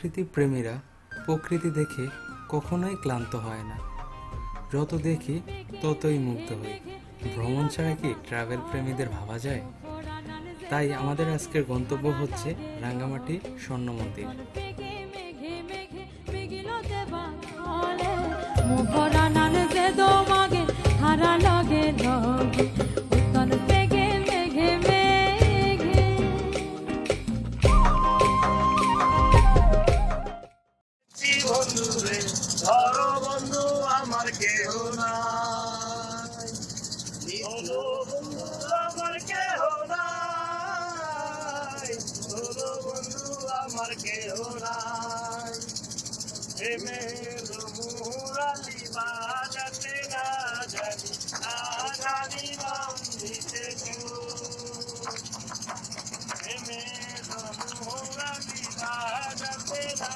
প্রকৃতি প্রেমীরা প্রকৃতি দেখে কখনোই ক্লান্ত হয় না। যত দেখি ততই মুগ্ধ হই। ভ্রমণ ছাড়া কি ট্রাভেল প্রেমীদের ভাবা যায়? তাই আমাদের আজকের গন্তব্য হচ্ছে রাঙ্গামাটি স্বর্ণ মন্দির। হারা লগে বন্ধু আমার কেহ নাই। ধরো বন্ধু আমার কেহ নাই। প্রেমের মুরালি বাজাতে না জানি না জানি নাম দিতে প্রেমের মুরালি বাজাতে না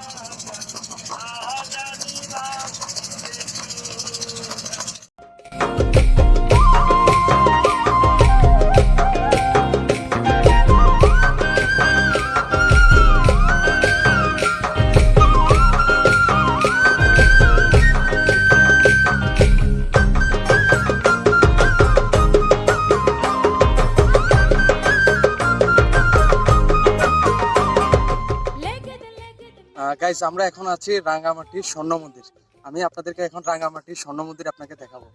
গাইস আমরা এখন আছি রাঙ্গামাটি স্বর্ণ মন্দির। আমি আপনাদেরকে এখন রাঙ্গামাটি স্বর্ণ মন্দির আপনাকে দেখাবো।